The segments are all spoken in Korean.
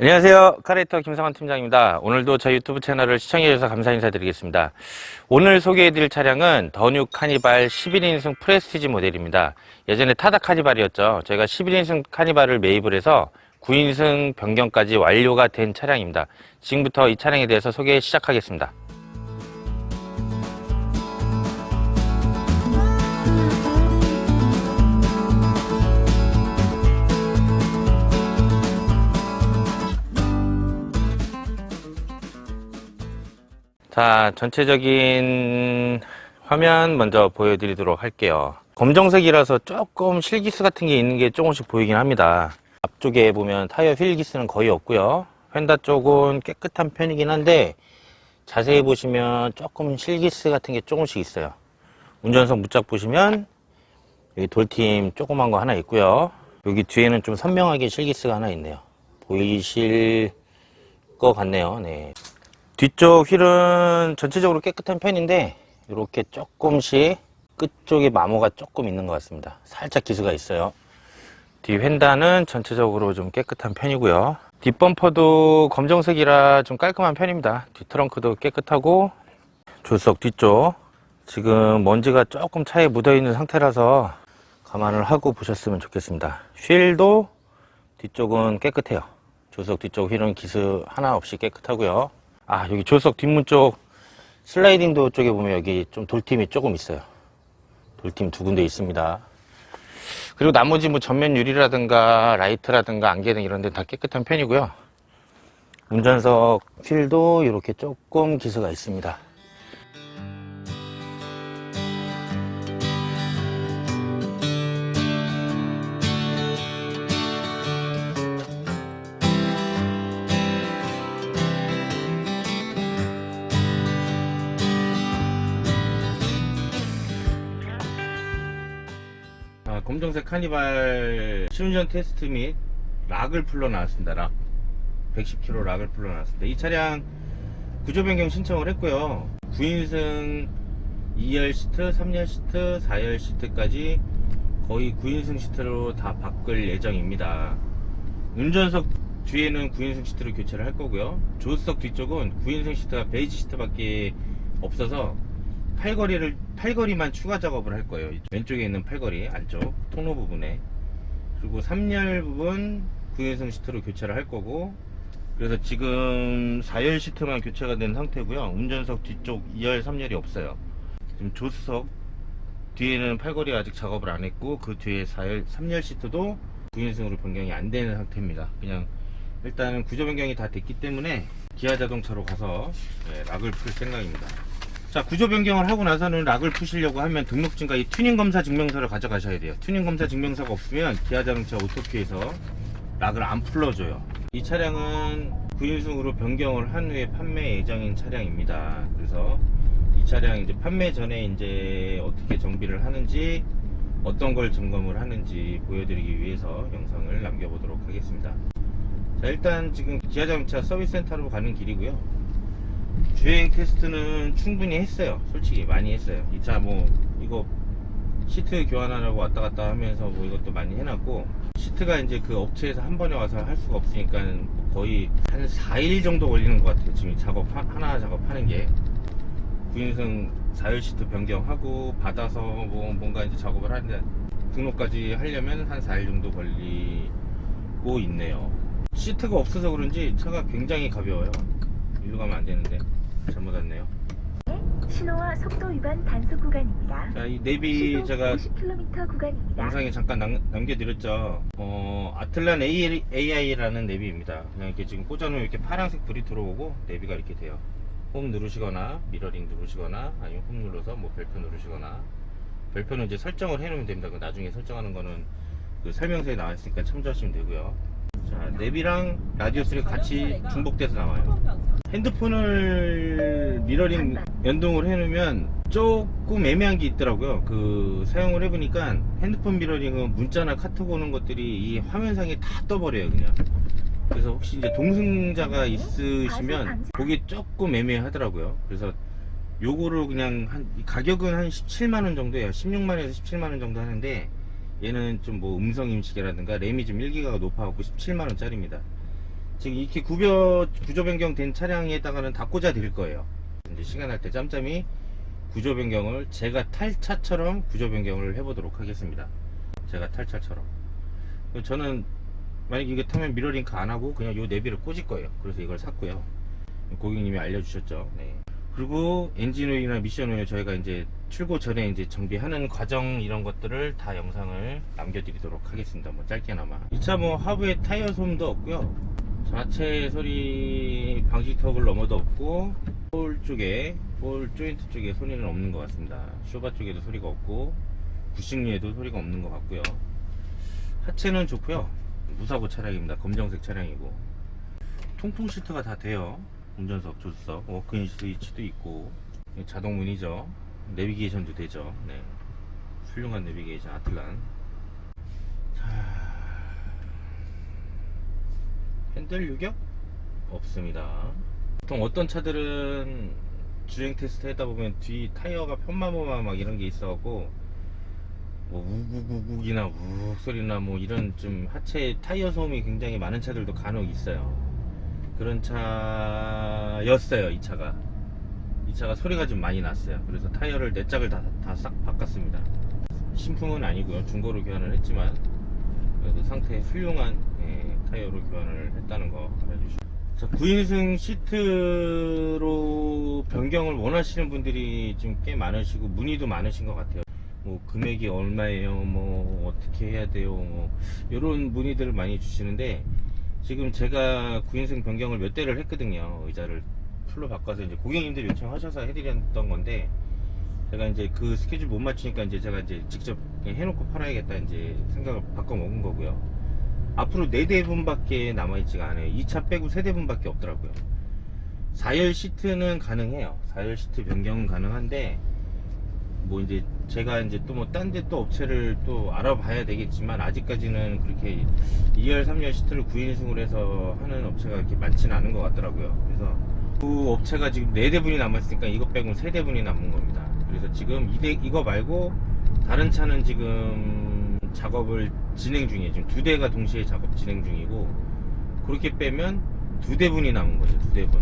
안녕하세요. 카레이터 김성환 팀장입니다. 오늘도 저희 유튜브 채널을 시청해주셔서 감사 인사드리겠습니다. 오늘 소개해드릴 차량은 더뉴 카니발 11인승 프레스티지 모델입니다. 예전에 타다 카니발이었죠. 저희가 11인승 카니발을 매입을 해서 9인승 변경까지 완료가 된 차량입니다. 지금부터 이 차량에 대해서 소개 시작하겠습니다. 자, 전체적인 화면 먼저 보여드리도록 할게요. 검정색이라서 조금 실기스 같은 게 있는 게 조금씩 보이긴 합니다. 앞쪽에 보면 타이어 휠 기스는 거의 없고요. 휀다 쪽은 깨끗한 편이긴 한데 자세히 보시면 조금 실기스 같은 게 조금씩 있어요. 운전석 무짝 보시면 여기 돌팀 조그만 거 하나 있고요. 여기 뒤에는 좀 선명하게 실기스가 하나 있네요. 보이실 것 같네요. 네. 뒤쪽 휠은 전체적으로 깨끗한 편인데 이렇게 조금씩 끝쪽에 마모가 조금 있는 것 같습니다. 살짝 기스가 있어요. 뒤 휀다는 전체적으로 좀 깨끗한 편이고요. 뒷범퍼도 검정색이라 좀 깔끔한 편입니다. 뒤 트렁크도 깨끗하고 조수석 뒤쪽 지금 먼지가 조금 차에 묻어 있는 상태라서 감안을 하고 보셨으면 좋겠습니다. 휠도 뒤쪽은 깨끗해요. 조수석 뒤쪽 휠은 기스 하나 없이 깨끗하고요. 아 여기 조수석 뒷문 쪽 슬라이딩 도어 쪽에 보면 여기 좀 돌팀이 조금 있어요. 돌팀 두 군데 있습니다. 그리고 나머지 뭐 전면 유리라든가 라이트라든가 안개등 이런 데다 깨끗한 편이고요. 운전석 휠도 이렇게 조금 기스가 있습니다. 검정색 카니발 시운전 테스트 및 락을 풀러 나왔습니다. 락. 110km 락을 풀러 나왔습니다. 이 차량 구조 변경 신청을 했고요. 9인승 2열 시트, 3열 시트, 4열 시트까지 거의 9인승 시트로 다 바꿀 예정입니다. 운전석 뒤에는 9인승 시트로 교체를 할 거고요. 조수석 뒤쪽은 9인승 시트가 베이지 시트밖에 없어서 팔걸이를 팔걸이만 추가 작업을 할 거예요. 왼쪽에 있는 팔걸이 안쪽 통로 부분에 그리고 3열 부분 9인승 시트로 교체를 할 거고 그래서 지금 4열 시트만 교체가 된 상태고요. 운전석 뒤쪽 2열, 3열이 없어요. 지금 조수석 뒤에는 팔걸이 아직 작업을 안 했고 그 뒤에 4열, 3열 시트도 9인승으로 변경이 안 되는 상태입니다. 그냥 일단은 구조 변경이 다 됐기 때문에 기아 자동차로 가서 네, 락을 풀 생각입니다. 자 구조 변경을 하고 나서는 락을 푸시려고 하면 등록증과 이 튜닝 검사 증명서를 가져가셔야 돼요. 튜닝 검사 증명서가 없으면 기아 자동차 오토키에서 락을 안 풀어줘요. 이 차량은 9인승으로 변경을 한 후에 판매 예정인 차량입니다. 그래서 이 차량 이제 판매 전에 이제 어떻게 정비를 하는지 어떤 걸 점검을 하는지 보여드리기 위해서 영상을 남겨보도록 하겠습니다. 자 일단 지금 기아자동차 서비스 센터로 가는 길이고요 주행 테스트는 충분히 했어요. 솔직히 많이 했어요. 이 차 뭐 이거 시트 교환하라고 왔다 갔다 하면서 뭐 이것도 많이 해놨고 시트가 이제 그 업체에서 한 번에 와서 할 수가 없으니까 거의 한 4일 정도 걸리는 것 같아요. 지금 작업 하- 하나 작업하는 게 9인승 4열 시트 변경하고 받아서 뭐 뭔가 이제 작업을 하는데 등록까지 하려면 한 4일 정도 걸리고 있네요. 시트가 없어서 그런지 차가 굉장히 가벼워요. 일로 가면 안 되는데 잘못 왔네요. 신호와 속도 위반 단속 구간입니다. 자, 이 내비 제가 50km 구간입니다. 영상에 잠깐 남, 남겨드렸죠. 어, 아틀란 AI라는 내비입니다. 그냥 이렇게 지금 꽂아놓으면 이렇게 파란색 불이 들어오고 내비가 이렇게 돼요. 홈 누르시거나 미러링 누르시거나 아니면 홈 눌러서 뭐 별표 누르시거나 별표는 이제 설정을 해놓으면 됩니다. 그 나중에 설정하는 거는 그 설명서에 나와 있으니까 참조하시면 되고요. 자, 내비랑 라디오 소리가 같이 중복돼서 나와요. 핸드폰을 미러링 연동을 해놓으면 조금 애매한 게 있더라고요. 그 사용을 해보니까 핸드폰 미러링은 문자나 카톡 오는 것들이 이 화면상에 다 떠버려요, 그냥. 그래서 혹시 이제 동승자가 있으시면 그게 조금 애매하더라고요. 그래서 요거를 그냥 한 가격은 한 17만 원 정도예요. 16만 원에서 17만 원 정도 하는데 얘는 좀 뭐 음성 인식이라든가 램이 좀 1기가가 높아갖고 17만 원짜리입니다. 지금 이렇게 구조, 구조 변경된 차량에다가는 다 꽂아 드릴 거예요. 이제 시간 날 때 짬짬이 구조 변경을 제가 탈 차처럼 구조 변경을 해보도록 하겠습니다. 제가 탈 차처럼. 저는 만약 이게 타면 미러링크 안 하고 그냥 요 내비를 꽂을 거예요. 그래서 이걸 샀고요. 고객님이 알려주셨죠. 네. 그리고 엔진 오일이나 미션 오일 저희가 이제 출고 전에 이제 정비하는 과정 이런 것들을 다 영상을 남겨드리도록 하겠습니다. 뭐 짧게나마. 이 차 뭐 하부에 타이어 소음도 없고요. 자체 소리 방지턱을 넘어도 없고 볼 쪽에 볼 조인트 쪽에 소리는 없는 것 같습니다. 쇼바 쪽에도 소리가 없고 부식리에도 소리가 없는 것 같고요. 하체는 좋고요. 무사고 차량입니다. 검정색 차량이고 통풍 시트가 다 돼요. 운전석, 조수석, 워크인 스위치도 있고 자동 문이죠. 내비게이션도 되죠. 네. 훌륭한 내비게이션 아틀란. 자, 핸들 유격 없습니다. 보통 어떤 차들은 주행 테스트 하다 보면 뒤 타이어가 편마모마 막 이런 게 있어갖고 뭐 우국우국이나 우욱 소리나 뭐 이런 좀 하체 타이어 소음이 굉장히 많은 차들도 간혹 있어요. 그런 차였어요 이 차가. 이 차가 소리가 좀 많이 났어요. 그래서 타이어를 네 짝을 다다싹 바꿨습니다. 신품은 아니고요. 중고로 교환을 했지만 상태 훌륭한 예, 타이어로 교환을 했다는 거 알아주시고. 자, 9인승 시트로 변경을 원하시는 분들이 지금 꽤 많으시고 문의도 많으신 것 같아요. 뭐 금액이 얼마예요? 뭐 어떻게 해야 돼요? 뭐 이런 문의들을 많이 주시는데 지금 제가 9인승 변경을 몇 대를 했거든요. 의자를 풀로 바꿔서 이제 고객님들이 요청하셔서 해드렸던 건데 제가 이제 그 스케줄 못 맞추니까 이제 제가 이제 직접 해놓고 팔아야겠다 이제 생각을 바꿔 먹은 거고요. 앞으로 4대분밖에 남아있지가 않아요. 2차 빼고 3대분밖에 없더라고요. 4열 시트는 가능해요. 4열 시트 변경은 가능한데 뭐 이제 제가 이제 또 뭐 딴 데 또 업체를 또 알아봐야 되겠지만 아직까지는 그렇게 2열 3열 시트를 9인승으로 해서 하는 업체가 그렇게 많지는 않은 것 같더라고요. 그래서 그 업체가 지금 4대분이 남았으니까 이거 빼고 3대분이 남은 겁니다. 그래서 지금 이대, 이거 말고 다른 차는 지금 작업을 진행 중이에요. 지금 두 대가 동시에 작업 진행 중이고 그렇게 빼면 두 대분이 남은 거죠. 두 대분.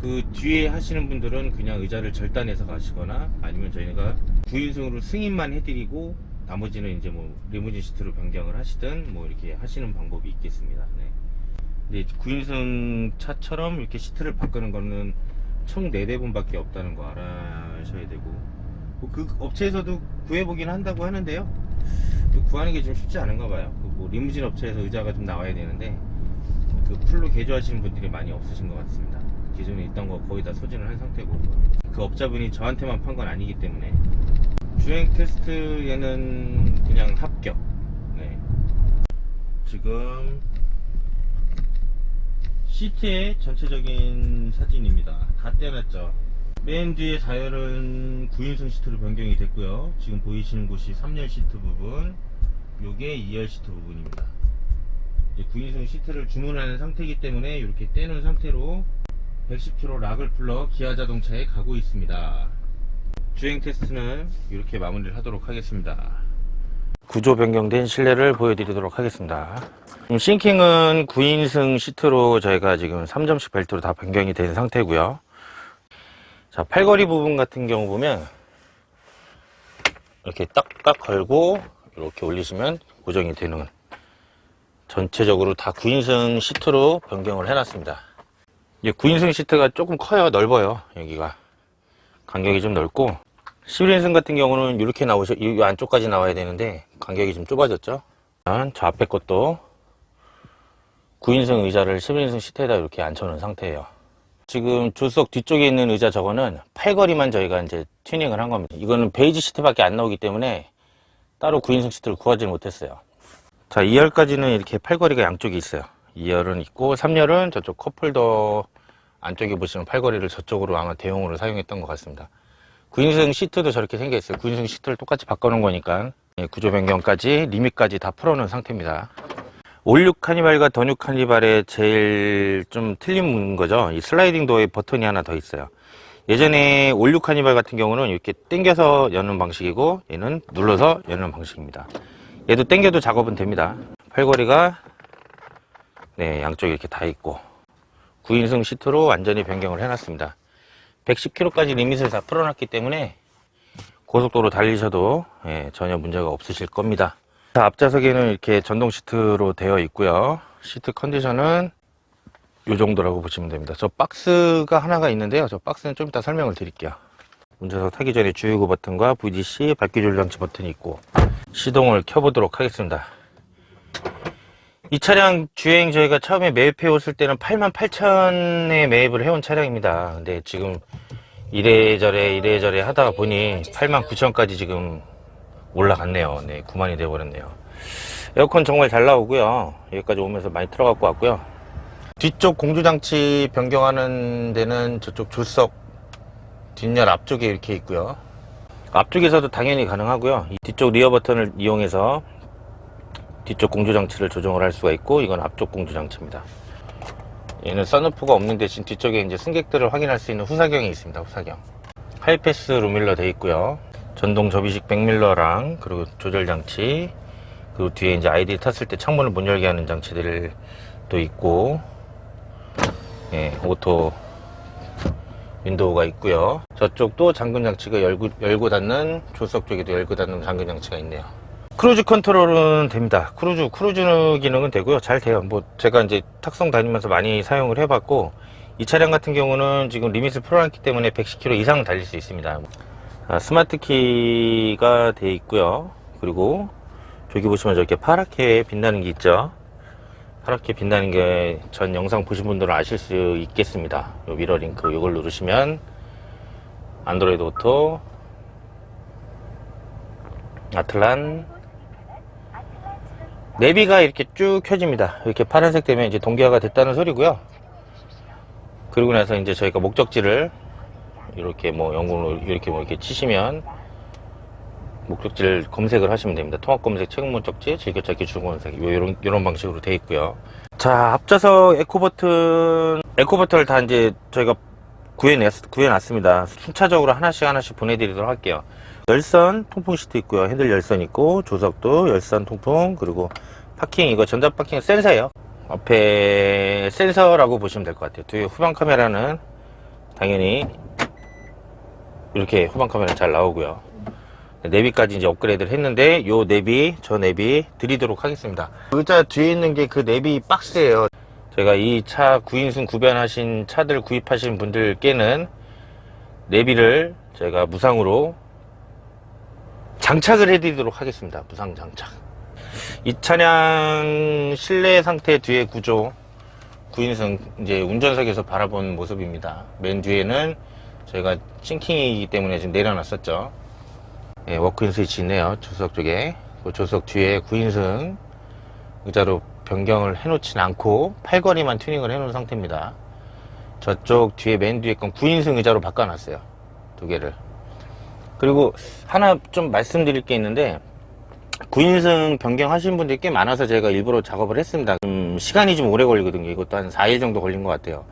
그 뒤에 하시는 분들은 그냥 의자를 절단해서 가시거나 아니면 저희가 9인승으로 승인만 해드리고 나머지는 이제 뭐 리무진 시트로 변경을 하시든 뭐 이렇게 하시는 방법이 있겠습니다. 네. 근데 9인승 차처럼 이렇게 시트를 바꾸는 거는 총 4대분밖에 없다는 거 알아셔야 되고 뭐그 업체에서도 구해보긴 한다고 하는데요 그 구하는 게 좀 쉽지 않은가 봐요 그뭐 리무진 업체에서 의자가 좀 나와야 되는데 그 풀로 개조하시는 분들이 많이 없으신 것 같습니다 기존에 있던 거 거의 다 소진을 한 상태고 그 업자분이 저한테만 판 건 아니기 때문에 주행 테스트에는 그냥 합격 네. 지금 시트의 전체적인 사진입니다. 다 떼놨죠. 맨 뒤에 4열은 9인승 시트로 변경이 됐고요. 지금 보이시는 곳이 3열 시트 부분, 요게 2열 시트 부분입니다. 이제 9인승 시트를 주문하는 상태이기 때문에 이렇게 떼놓은 상태로 110km 락을 풀러 기아 자동차에 가고 있습니다. 주행 테스트는 이렇게 마무리를 하도록 하겠습니다. 구조 변경된 실내를 보여드리도록 하겠습니다. 지금 싱킹은 9인승 시트로 저희가 지금 3점씩 벨트로 다 변경이 된 상태고요. 자, 팔걸이 부분 같은 경우 보면 이렇게 딱딱 걸고 이렇게 올리시면 고정이 되는 전체적으로 다 9인승 시트로 변경을 해놨습니다. 이제 9인승 시트가 조금 커요. 넓어요. 여기가. 간격이 좀 넓고 11인승 같은 경우는 이렇게 나오셔 이 안쪽까지 나와야 되는데 간격이 좀 좁아졌죠. 저 앞에 것도 9인승 의자를 11인승 시트에다 이렇게 앉혀놓은 상태예요. 지금 조수석 뒤쪽에 있는 의자 저거는 팔걸이만 저희가 이제 튜닝을 한 겁니다. 이거는 베이지 시트밖에 안 나오기 때문에 따로 9인승 시트를 구하지 못했어요. 자, 2열까지는 이렇게 팔걸이가 양쪽에 있어요. 2열은 있고 3열은 저쪽 컵홀더 안쪽에 보시면 팔걸이를 저쪽으로 아마 대용으로 사용했던 것 같습니다. 9인승 시트도 저렇게 생겨 있어요. 9인승 시트를 똑같이 바꿔놓은 거니까 예, 구조 변경까지 리밋까지 다 풀어놓은 상태입니다. 56 카니발과 더뉴 카니발의 제일 좀 틀린 거죠. 이 슬라이딩 도어에 버튼이 하나 더 있어요. 예전에 56 카니발 같은 경우는 이렇게 당겨서 여는 방식이고 얘는 눌러서 여는 방식입니다. 얘도 당겨도 작업은 됩니다. 팔걸이가 네, 양쪽에 이렇게 다 있고 9인승 시트로 완전히 변경을 해놨습니다. 110km까지 리밋을 다 풀어놨기 때문에 고속도로 달리셔도 예, 전혀 문제가 없으실 겁니다. 자, 앞좌석에는 이렇게 전동 시트로 되어 있고요. 시트 컨디션은 이 정도라고 보시면 됩니다. 저 박스가 하나가 있는데요. 저 박스는 좀 이따 설명을 드릴게요. 운전석 타기 전에 주유구 버튼과 VDC 밝기 조절 장치 버튼이 있고 시동을 켜보도록 하겠습니다. 이 차량 주행 저희가 처음에 매입해 왔을 때는 88,000에 매입을 해온 차량입니다. 근데 지금 이래저래 이래저래 하다 보니 89,000까지 지금 올라갔네요. 네, 9만이 돼버렸네요. 에어컨 정말 잘 나오고요. 여기까지 오면서 많이 틀어갖고 왔고요. 뒤쪽 공조장치 변경하는 데는 저쪽 조석 뒷열 앞쪽에 이렇게 있고요. 앞쪽에서도 당연히 가능하고요. 이 뒤쪽 리어 버튼을 이용해서 뒤쪽 공조장치를 조정을 할 수가 있고 이건 앞쪽 공조장치입니다. 얘는 선루프가 없는 대신 뒤쪽에 이제 승객들을 확인할 수 있는 후사경이 있습니다. 후사경. 하이패스 루밀러 돼 있고요. 전동 접이식 백밀러랑 그리고 조절 장치 그리고 뒤에 이제 아이들이 탔을 때 창문을 못 열게 하는 장치들도 있고 예, 오토 윈도우가 있고요. 저쪽도 잠금 장치가 열고, 열고 닫는 조석 쪽에도 열고 닫는 잠금 장치가 있네요. 크루즈 컨트롤은 됩니다. 크루즈, 크루즈 기능은 되고요. 잘 돼요. 뭐, 제가 이제 탁송 다니면서 많이 사용을 해봤고, 이 차량 같은 경우는 지금 리밋을 풀어놨기 때문에 110km 이상 달릴 수 있습니다. 아, 스마트 키가 돼 있고요. 그리고, 저기 보시면 저렇게 파랗게 빛나는 게 있죠. 파랗게 빛나는 게 전 영상 보신 분들은 아실 수 있겠습니다. 요 미러 링크 이걸 누르시면 안드로이드 오토 아틀란 내비가 이렇게 쭉 켜집니다. 이렇게 파란색 되면 이제 동기화가 됐다는 소리고요. 그리고 나서 이제 저희가 목적지를 이렇게 뭐 영국으로 이렇게 뭐 이렇게 치시면 목적지를 검색을 하시면 됩니다. 통합 검색, 최근 목적지, 즐겨찾기, 주문색 이런 이런 방식으로 되어 있고요. 자 앞좌석 에코 버튼, 에코 버튼을 다 이제 저희가 구해냈 구해놨습니다. 순차적으로 하나씩 하나씩 보내드리도록 할게요. 열선 통풍 시트 있고요. 핸들 열선 있고 조석도 열선 통풍 그리고 파킹 이거 전자 파킹 센서예요. 앞에 센서라고 보시면 될 것 같아요. 뒤에 후방 카메라는 당연히 이렇게 후방 카메라 잘 나오고요. 내비까지 이제 업그레이드를 했는데 요 내비 저 내비 드리도록 하겠습니다. 의자 뒤에 있는 게 그 내비 박스예요. 제가 이 차 9인승 구변하신 차들 구입하신 분들께는 내비를 제가 무상으로 장착을 해드리도록 하겠습니다. 무상 장착. 이 차량 실내 상태 뒤에 구조 9인승 이제 운전석에서 바라본 모습입니다. 맨 뒤에는 저희가 싱킹이기 때문에 지금 내려놨었죠 예, 워크인 스위치 있네요. 조석 쪽에. 그 조석 뒤에 9인승 의자로 변경을 해놓진 않고 팔걸이만 튜닝을 해놓은 상태입니다. 저쪽 뒤에 맨 뒤에 건 9인승 의자로 바꿔놨어요. 두 개를. 그리고 하나 좀 말씀드릴 게 있는데 9인승 변경하신 분들이 꽤 많아서 제가 일부러 작업을 했습니다. 좀 시간이 좀 오래 걸리거든요. 이것도 한 4일 정도 걸린 것 같아요.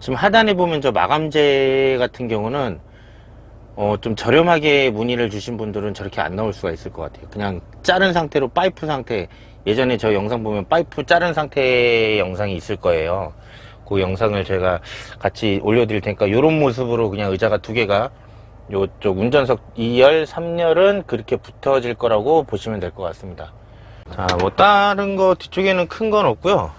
지금 하단에 보면 저 마감재 같은 경우는 어, 좀 저렴하게 문의를 주신 분들은 저렇게 안 나올 수가 있을 것 같아요. 그냥 자른 상태로 파이프 상태, 예전에 저 영상 보면 파이프 자른 상태의 영상이 있을 거예요. 그 영상을 제가 같이 올려드릴 테니까 이런 모습으로 그냥 의자가 두 개가 요쪽 운전석 2열, 3열은 그렇게 붙어질 거라고 보시면 될 것 같습니다. 자, 뭐 다른 거 뒤쪽에는 큰 건 없고요.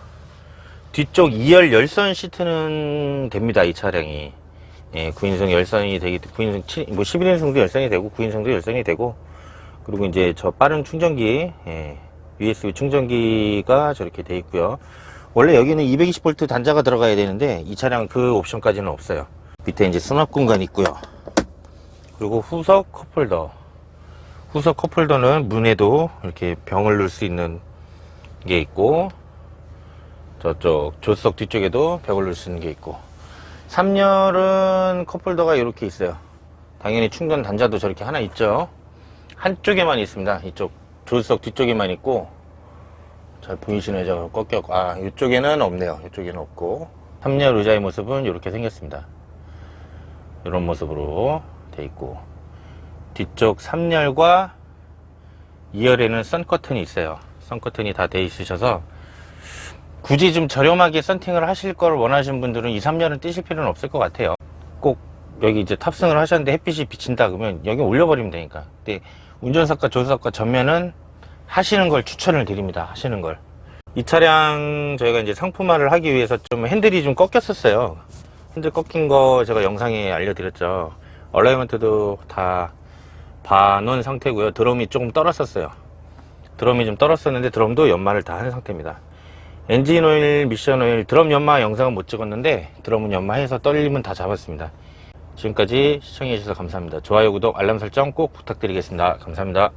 뒤쪽 2열 열선 시트는 됩니다, 이 차량이. 예, 9인승 열선이 되기, 9인승 7, 뭐 11인승도 열선이 되고, 9인승도 열선이 되고, 그리고 이제 저 빠른 충전기, 예, USB 충전기가 저렇게 돼 있고요. 원래 여기는 220V 단자가 들어가야 되는데, 이 차량 그 옵션까지는 없어요. 밑에 이제 수납 공간 있고요. 그리고 후석 컵홀더. 후석 컵홀더는 문에도 이렇게 병을 넣을 수 있는 게 있고, 저쪽 조수석 뒤쪽에도 벽을 넣을 수 있는 게 있고, 3열은 컵홀더가 이렇게 있어요. 당연히 충전 단자도 저렇게 하나 있죠. 한쪽에만 있습니다. 이쪽 조수석 뒤쪽에만 있고 잘 보이시나요? 제가 꺾였고 아 이쪽에는 없네요. 이쪽에는 없고 3열 의자의 모습은 이렇게 생겼습니다. 이런 모습으로 돼 있고 뒤쪽 3열과 2열에는 선 커튼이 있어요. 선 커튼이 다 돼 있으셔서 굳이 좀 저렴하게 썬팅을 하실 걸 원하시는 분들은 2, 3년은 뛰실 필요는 없을 것 같아요. 꼭 여기 이제 탑승을 하셨는데 햇빛이 비친다 그러면 여기 올려버리면 되니까. 근데 운전석과 조수석과 전면은 하시는 걸 추천을 드립니다. 하시는 걸. 이 차량 저희가 이제 상품화를 하기 위해서 좀 핸들이 좀 꺾였었어요. 핸들 꺾인 거 제가 영상에 알려드렸죠. 얼라이먼트도 다 봐놓은 상태고요. 드럼이 조금 떨었었어요. 드럼이 좀 떨었었는데 드럼도 연마를 다 한 상태입니다. 엔진 오일, 미션 오일, 드럼 연마 영상은 못 찍었는데 드럼은 연마해서 떨림은 다 잡았습니다. 지금까지 시청해주셔서 감사합니다. 좋아요, 구독, 알람 설정 꼭 부탁드리겠습니다. 감사합니다.